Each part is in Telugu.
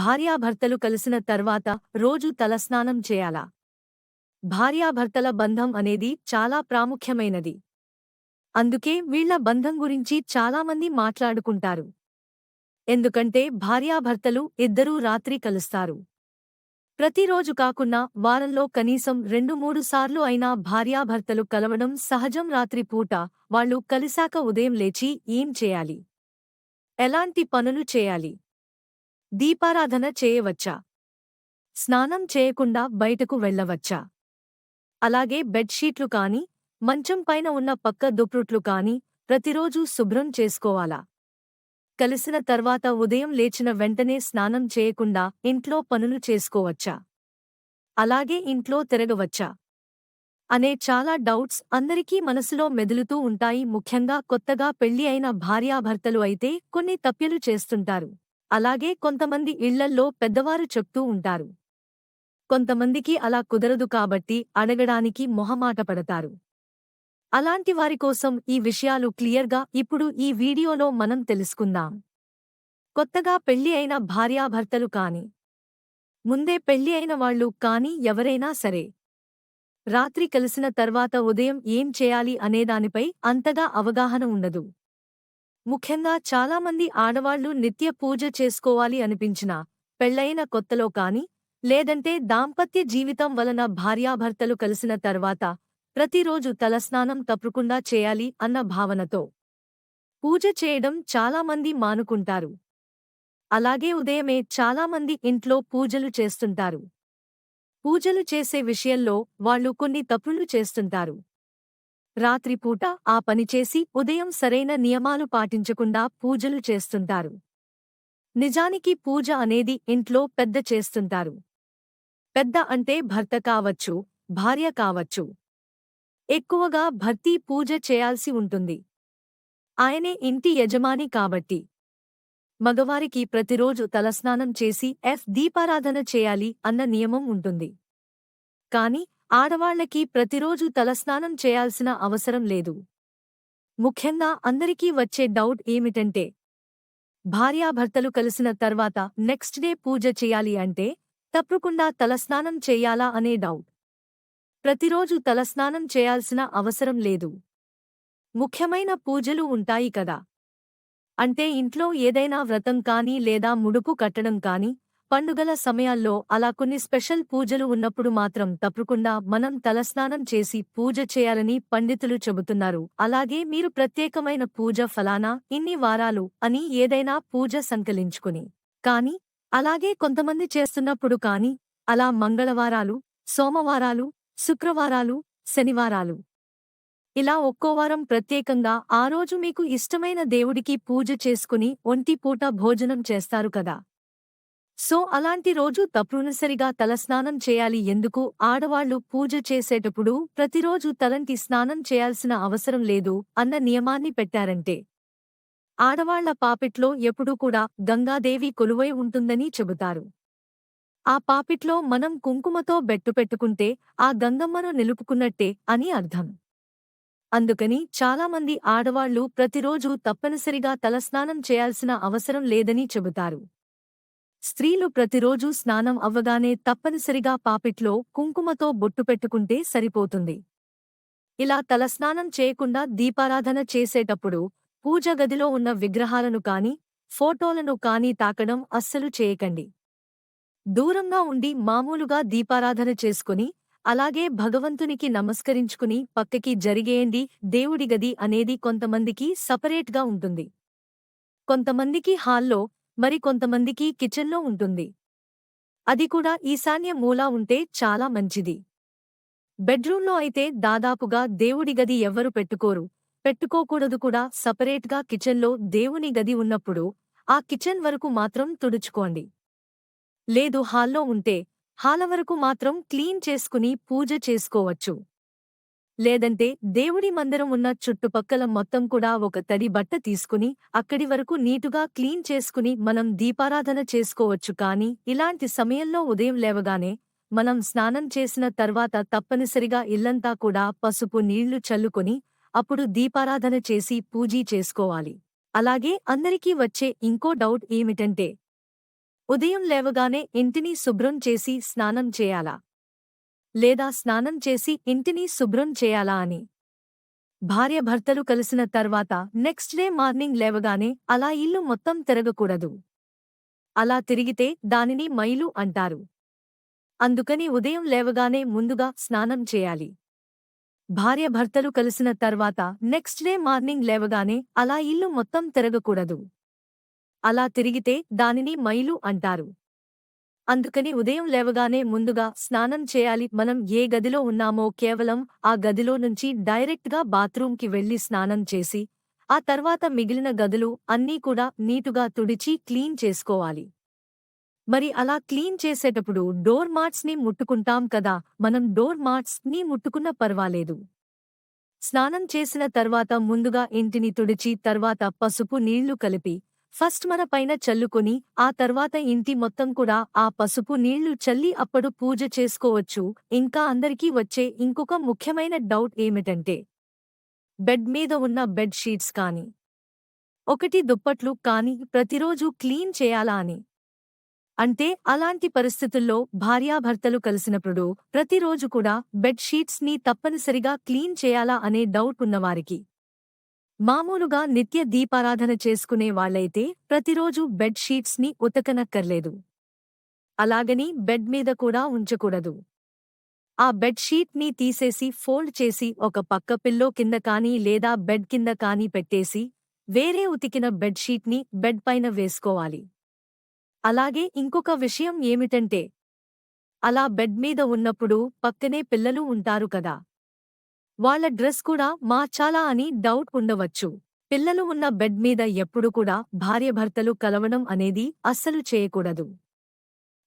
భార్యాభర్తలు కలిసిన తర్వాత రోజు తలస్నానం చేయాలా? భార్యాభర్తల బంధం అనేది చాలా ప్రాముఖ్యమైనది. అందుకే వీళ్ళ బంధం గురించి చాలామంది మాట్లాడుకుంటారు. ఎందుకంటే భార్యాభర్తలు ఇద్దరూ రాత్రి కలుస్తారు. ప్రతిరోజు కాకున్నా వారంలో కనీసం రెండు మూడు సార్లు అయినా భార్యాభర్తలు కలవడం సహజం రాత్రి పూట వాళ్ళు కలిశాక ఉదయం లేచి ఏం చేయాలి? ఎలాంటి పనులు చేయాలి? దీపారాధన చేయవచ్చా? స్నానం చేయకుండా బయటకు వెళ్ళవచ్చా? అలాగే బెడ్షీట్లు కాని మంచం పైన ఉన్న పక్క దుప్రుట్లు కాని ప్రతిరోజూ శుభ్రం చేసుకోవాలా? కలిసిన తర్వాత ఉదయం లేచిన వెంటనే స్నానం చేయకుండా ఇంట్లో పనులు చేసుకోవచ్చా? అలాగే ఇంట్లో తిరగవచ్చా? అనే చాలా డౌట్స్ అందరికీ మనసులో మెదులుతూ ఉంటాయి. ముఖ్యంగా కొత్తగా పెళ్ళి అయిన భార్యాభర్తలు అయితే కొన్ని తప్యలు చేస్తుంటారు. అలాగే కొంతమంది ఇళ్ళల్లో పెద్దవారు చెప్తూ ఉంటారు. కొంతమందికి అలా కుదరదు కాబట్టి అడగడానికి మొహమాటపడతారు అలాంటి వారి కోసం ఈ విషయాలు క్లియర్గా ఇప్పుడు ఈ వీడియోలో మనం తెలుసుకుందాం. కొత్తగా పెళ్ళి అయిన భార్యాభర్తలు కాని ముందే పెళ్ళి అయిన వాళ్ళు కాని ఎవరైనా సరే రాత్రి కలిసిన తర్వాత ఉదయం ఏం చేయాలి అనేదానిపై అంతగా అవగాహన ఉండదు. ముఖ్యంగా చాలామంది ఆడవాళ్ళు నిత్య పూజ చేసుకోవాలి అనిపించినా పెళ్ళైన కొత్తలో కాని లేదంటే దాంపత్య జీవితం వలన భార్యాభర్తలు కలిసిన తర్వాత ప్రతిరోజు తలస్నానం తప్పకుండా చేయాలి అన్న భావనతో పూజ చేయడం చాలామంది మానుకుంటారు. అలాగే ఉదయమే చాలామంది ఇంట్లో పూజలు చేస్తుంటారు. పూజలు చేసే విషయంలో వాళ్ళు కొన్ని తప్పులు చేస్తుంటారు. రాత్రిపూట ఆ పనిచేసి ఉదయం సరైన నియమాలు పాటించకుండా పూజలు చేస్తుంటారు. నిజానికి పూజ అనేది ఇంట్లో పెద్ద చేస్తుంటారు. పెద్ద అంటే భర్త కావచ్చు భార్య కావచ్చు. ఎక్కువగా భర్తీ పూజ చేయాల్సి ఉంటుంది. ఆయనే ఇంటి యజమాని కాబట్టి. మగవారికి ప్రతిరోజు తలస్నానం చేసి ఎఫ్ దీపారాధన చేయాలి అన్న నియమం ఉంటుంది. కాని ఆడవాళ్ళకి ప్రతిరోజు తలస్నానం చేయాల్సిన అవసరం లేదు. ముఖ్యంగా అందరికీ వచ్చే డౌట్ ఏమిటంటే భార్యాభర్తలు కలిసిన తర్వాత నెక్స్ట్ డే పూజ చేయాలి అంటే తప్పకుండా తలస్నానం చెయ్యాలా అనే డౌట్. ప్రతిరోజు తలస్నానం చేయాల్సిన అవసరం లేదు. ముఖ్యమైన పూజలు ఉంటాయి కదా. అంటే ఇంట్లో ఏదైనా వ్రతం కానీ లేదా ముడుపు కట్టడం కానీ పండుగల సమయాల్లో అలా కొన్ని స్పెషల్ పూజలు ఉన్నప్పుడు మాత్రం తప్పకుండా మనం తలస్నానం చేసి పూజ చేయాలని పండితులు చెబుతున్నారు. అలాగే మీరు ప్రత్యేకమైన పూజ ఫలానా ఇన్ని వారాలు అని ఏదైనా పూజ సంకలించుకుని. కాని అలాగే కొంతమంది చేస్తున్నప్పుడు కాని అలా మంగళవారాలు సోమవారాలు శుక్రవారాలు శనివారాలు. ఇలా ఒక్కోవారం ప్రత్యేకంగా ఆ రోజు మీకు ఇష్టమైన దేవుడికి పూజ చేసుకుని ఒంటిపూట భోజనం చేస్తారు కదా. సో అలాంటి రోజు తప్పనిసరిగా తలస్నానం చేయాలి. ఎందుకు? ఆడవాళ్ళు పూజ చేసేటప్పుడు ప్రతిరోజు తలంటి స్నానం చేయాల్సిన అవసరం లేదు అన్న నియమాన్ని పెట్టారంటే. ఆడవాళ్ళ పాపిట్లో ఎప్పుడూ కూడా గంగాదేవి కొలువై ఉంటుందని చెబుతారు. ఆ పాపిట్లో మనం కుంకుమతో బెట్టు పెట్టుకుంటే ఆ గంగమ్మను నిలుపుకున్నట్టే అని అర్థం. అందుకని చాలామంది ఆడవాళ్ళు ప్రతిరోజూ తప్పనిసరిగా తలస్నానం చేయాల్సిన అవసరం లేదని చెబుతారు. స్త్రీలు ప్రతిరోజూ స్నానం అవ్వగానే తప్పనిసరిగా పాపిట్లో కుంకుమతో బొట్టు పెట్టుకుంటే సరిపోతుంది. ఇలా తలస్నానం చేయకుండా దీపారాధన చేసేటప్పుడు పూజ గదిలో ఉన్న విగ్రహాలను కాని ఫోటోలను కాని తాకడం అస్సలు చేయకండి. దూరంగా ఉండి మామూలుగా దీపారాధన చేసుకుని అలాగే భగవంతునికి నమస్కరించుకుని పక్కకి జరిగేయండి దేవుడి గది అనేది కొంతమందికి సపరేట్గా ఉంటుంది. కొంతమందికి హాల్లో మరి కొంతమందికి కిచెన్లో ఉంటుంది. అది కూడా ఈశాన్య మూలా ఉంటే చాలా మంచిది. బెడ్రూంలో అయితే దాదాపుగా దేవుడి గది ఎవ్వరు పెట్టుకోరు. పెట్టుకోకూడదు కూడా సపరేట్గా కిచెన్లో దేవుని గది ఉన్నప్పుడు ఆ కిచెన్ వరకు మాత్రం తుడుచుకోండి. లేదు హాల్లో ఉంటే హాల వరకు మాత్రం క్లీన్ చేసుకుని పూజ చేసుకోవచ్చు. లేదంటే దేవుడి మందిరం ఉన్న చుట్టుపక్కల మొత్తం కూడా ఒక తడి బట్ట తీసుకుని అక్కడి వరకు నీటుగా క్లీన్ చేసుకుని మనం దీపారాధన చేసుకోవచ్చు. కాని ఇలాంటి సమయంలో ఉదయం లేవగానే మనం స్నానం చేసిన తర్వాత తప్పనిసరిగా ఇల్లంతా కూడా పసుపు నీళ్ళు చల్లుకొని అప్పుడు దీపారాధన చేసి పూజీ చేసుకోవాలి. అలాగే అందరికీ వచ్చే ఇంకో డౌట్ ఏమిటంటే ఉదయం లేవగానే ఇంటిని శుభ్రం చేసి స్నానం చేయాలా? లేదా స్నానం చేసి ఇంటిని శుభ్రం చేయాలా అని. భార్య భర్తలు కలిసిన తర్వాత నెక్స్ట్ డే మార్నింగ్ లేవగానే అలా ఇల్లు మొత్తం తిరగకూడదు. అలా తిరిగితే దానిని మైలు అంటారు. అందుకని ఉదయం లేవగానే ముందుగా స్నానం చేయాలి. భార్య భర్తలు కలిసిన తర్వాత నెక్స్ట్ డే మార్నింగ్ లేవగానే అలా ఇల్లు మొత్తం తిరగకూడదు. అలా తిరిగితే దానిని మైలు అంటారు. అందుకని ఉదయం లేవగానే ముందుగా స్నానం చేయాలి. మనం ఏ గదిలో ఉన్నామో కేవలం ఆ గదిలో నుంచి డైరెక్ట్గా బాత్రూంకి వెళ్ళి స్నానం చేసి ఆ తర్వాత మిగిలిన గదులు అన్నీ కూడా నీటుగా తుడిచి క్లీన్ చేసుకోవాలి. మరి అలా క్లీన్ చేసేటప్పుడు డోర్ మార్ట్స్ని ముట్టుకుంటాం కదా మనం డోర్ మార్ట్స్ని ముట్టుకున్న పర్వాలేదు. స్నానం చేసిన తర్వాత ముందుగా ఇంటిని తుడిచి తర్వాత పసుపు నీళ్ళు కలిపి ఫస్ట్ మన పైన చల్లుకొని ఆ తర్వాత ఇంటి మొత్తం కూడా ఆ పసుపు నీళ్ళు చల్లి అప్పుడు పూజ చేసుకోవచ్చు. ఇంకా అందరికీ వచ్చే ఇంకొక ముఖ్యమైన డౌట్ ఏమిటంటే బెడ్ మీద ఉన్న బెడ్ షీట్స్ కాని ఒకటి దుప్పట్లు కాని ప్రతిరోజు క్లీన్ చేయాలా అని. అంటే అలాంటి పరిస్థితుల్లో భార్యాభర్తలు కలిసినప్పుడు ప్రతిరోజు కూడా బెడ్ షీట్స్ని తప్పనిసరిగా క్లీన్ చేయాలా అనే డౌట్ ఉన్నవారికి. మామూలుగా నిత్య దీపారాధన చేసుకునే వాళ్ళైతే ప్రతిరోజు బెడ్ షీట్స్ని ఉతకనక్కర్లేదు. అలాగని బెడ్ మీద కూడా ఉంచకూడదు. ఆ బెడ్ షీట్ని తీసేసి ఫోల్డ్ చేసి ఒక పక్క పిల్లో కింద కానీ లేదా బెడ్ కింద కానీ పెట్టేసి వేరే ఉతికిన బెడ్ షీట్ని బెడ్ పైన వేసుకోవాలి. అలాగే ఇంకొక విషయం ఏమిటంటే అలా బెడ్ మీద ఉన్నప్పుడు పక్కనే పిల్లలు ఉంటారు కదా. వాళ్ళ డ్రెస్ కూడా మార్చాలా అని డౌట్ ఉండవచ్చు. పిల్లలు ఉన్న బెడ్ మీద ఎప్పుడు కూడా భార్యభర్తలు కలవడం అనేది అస్సలు చేయకూడదు.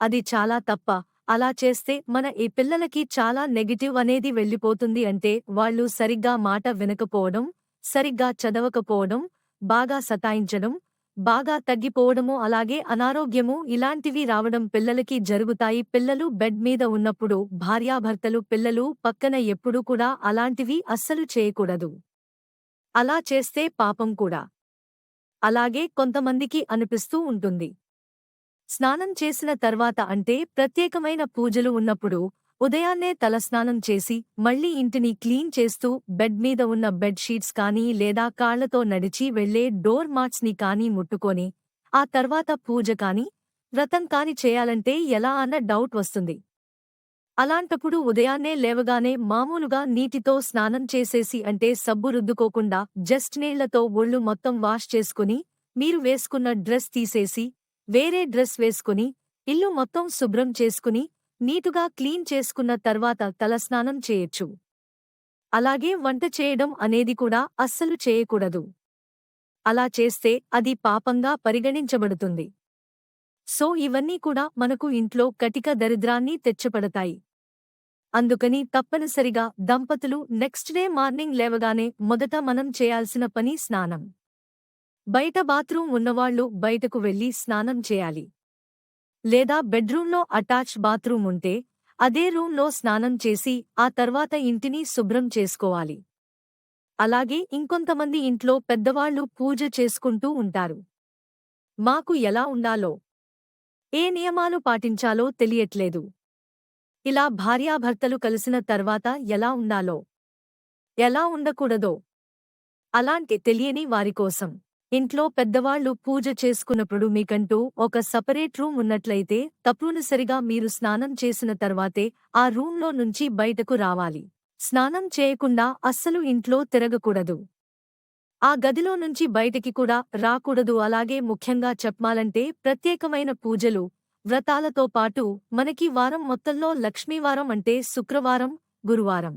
అది చాలా తప్ప అలా చేస్తే మన ఈ పిల్లలకి చాలా నెగటివ్ అనేది వెళ్ళిపోతుంది అంటే వాళ్ళు సరిగ్గా మాట వినకపోవడం సరిగ్గా చదవకపోవడం బాగా సతాయించడం బాగా తగ్గిపోవడము అలాగే అనారోగ్యము ఇలాంటివి రావడం పిల్లలకి జరుగుతాయి. పిల్లలు బెడ్ మీద ఉన్నప్పుడు భార్యాభర్తలు పిల్లలు పక్కన ఎప్పుడూ కూడా అలాంటివి అస్సలు చేయకూడదు. అలా చేస్తే పాపం కూడా. అలాగే కొంతమందికి అనిపిస్తూ ఉంటుంది. స్నానం చేసిన తర్వాత అంటే ప్రత్యేకమైన పూజలు ఉన్నప్పుడు ఉదయాన్నే తలస్నానం చేసి మళ్ళీ ఇంటిని క్లీన్ చేస్తూ బెడ్ మీద ఉన్న బెడ్ షీట్స్ కానీ లేదా కాళ్ళతో నడిచి వెళ్ళే డోర్ మాట్స్ని కానీ ముట్టుకొని ఆ తర్వాత పూజ కాని వ్రతం కాని చేయాలంటే ఎలా అన్న డౌట్ వస్తుంది. అలాంటప్పుడు ఉదయాన్నే లేవగానే మామూలుగా నీటితో స్నానం చేసేసి అంటే సబ్బు రుద్దుకోకుండా జస్ట్ నీళ్ళతో ఒళ్ళు మొత్తం వాష్ చేసుకుని మీరు వేసుకున్న డ్రెస్ తీసేసి వేరే డ్రెస్ వేసుకుని ఇల్లు మొత్తం శుభ్రం చేసుకుని నీటుగా క్లీన్ చేసుకున్న తర్వాత తలస్నానం చేయొచ్చు. అలాగే వంట చేయడం అనేది కూడా అస్సలు చేయకూడదు. అలా చేస్తే అది పాపంగా పరిగణించబడుతుంది. సో ఇవన్నీ కూడా మనకు ఇంట్లో కటిక దరిద్రాన్ని తెచ్చపడతాయి. అందుకని తప్పనిసరిగా దంపతులు నెక్స్ట్ డే మార్నింగ్ లేవగానే మొదట మనం చేయాల్సిన పని స్నానం. బయట బాత్రూం ఉన్నవాళ్ళు బయటకు వెళ్ళి స్నానం చేయాలి. లేదా బెడ్రూంలో అటాచ్ బాత్రూం ఉంటే అదే రూంలో స్నానం చేసి ఆ తర్వాత ఇంటిని శుభ్రం చేసుకోవాలి. అలాగే ఇంకొంతమంది ఇంట్లో పెద్దవాళ్ళు పూజ చేసుకుంటూ ఉంటారు. మాకు ఎలా ఉండాలో ఏ నియమాలు పాటించాలో తెలియట్లేదు. ఇలా భార్యాభర్తలు కలిసిన తర్వాత ఎలా ఉండాలో ఎలా ఉండకూడదో అలాంటి తెలియని వారికోసం ఇంట్లో పెద్దవాళ్ళు పూజ చేసుకున్నప్పుడు మీకంటూ ఒక సపరేట్ రూమ్ ఉన్నట్లయితే తప్పనిసరిగా మీరు స్నానం చేసిన తర్వాతే ఆ రూంలో నుంచి బయటకు రావాలి. స్నానం చేయకుండా అస్సలు ఇంట్లో తిరగకూడదు. ఆ గదిలో నుంచి బయటికి కూడా రాకూడదు. అలాగే ముఖ్యంగా చెప్పాలంటే ప్రత్యేకమైన పూజలు వ్రతాలతో పాటు మనకి వారం మొత్తంలో లక్ష్మీవారం అంటే శుక్రవారం గురువారం.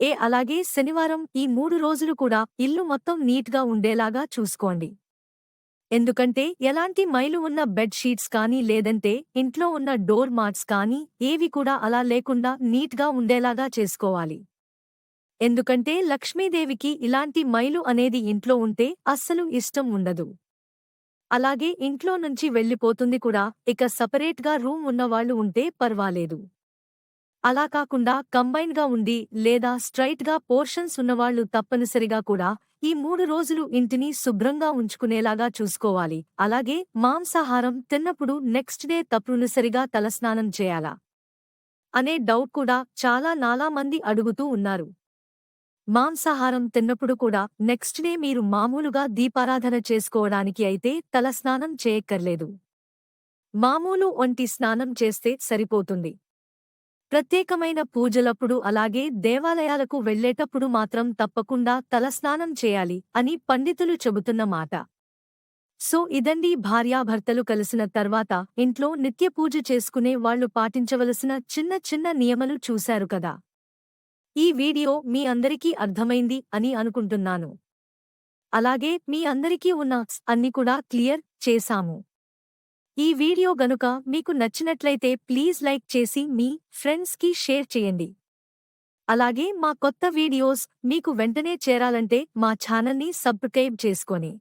ఏ అలాగే శనివారం ఈ మూడు రోజులు కూడా ఇల్లు మొత్తం నీట్గా ఉండేలాగా చూసుకోండి. ఎందుకంటే ఎలాంటి మైలు ఉన్న బెడ్ షీట్స్ కానీ లేదంటే ఇంట్లో ఉన్న డోర్ మార్ట్స్ కానీ ఏవి కూడా అలా లేకుండా నీట్గా ఉండేలాగా చేసుకోవాలి. ఎందుకంటే లక్ష్మీదేవికి ఇలాంటి మైలు అనేది ఇంట్లో ఉంటే అస్సలు ఇష్టం ఉండదు. అలాగే ఇంట్లో నుంచి వెళ్ళిపోతుంది కూడా ఇక సపరేట్గా రూమ్ ఉన్నవాళ్ళు ఉంటే పర్వాలేదు. అలా కాకుండా కంబైన్గా ఉండి లేదా స్ట్రైట్గా పోర్షన్స్ ఉన్నవాళ్ళు తప్పనిసరిగా కూడా ఈ మూడు రోజులు ఇంటిని శుభ్రంగా ఉంచుకునేలాగా చూసుకోవాలి. అలాగే మాంసాహారం తిన్నప్పుడు నెక్స్ట్ డే తప్పనిసరిగా తలస్నానం చేయాలా? అనే డౌట్ కూడా చాలా నాలా మంది అడుగుతూ ఉన్నారు. మాంసాహారం తిన్నప్పుడు కూడా నెక్స్ట్ డే మీరు మామూలుగా దీపారాధన చేసుకోవడానికి అయితే తలస్నానం చేయక్కర్లేదు. మామూలు వంటి స్నానం చేస్తే సరిపోతుంది. ప్రత్యేకమైన పూజలప్పుడు అలాగే దేవాలయాలకు వెళ్ళేటప్పుడు మాత్రం తప్పకుండా తలస్నానం చేయాలి అని పండితులు చెబుతున్న మాట. సో ఇదండి భార్యాభర్తలు కలిసిన తర్వాత ఇంట్లో నిత్య పూజ చేసుకునే వాళ్ళు పాటించవలసిన చిన్న చిన్న నియమలు చూశారు కదా. ఈ వీడియో మీ అందరికీ అర్థమైంది అని అనుకుంటున్నాను. అలాగే మీ అందరికీ ఉన్న అన్ని కూడా క్లియర్ చేశాము. ఈ వీడియో గనుక మీకు నచ్చినట్లయితే ప్లీజ్ లైక్ చేసి మీ ఫ్రెండ్స్కి షేర్ చేయండి. అలాగే మా కొత్త వీడియోస్ మీకు వెంటనే చేరాలంటే మా ఛానల్ని సబ్స్క్రైబ్ చేసుకొని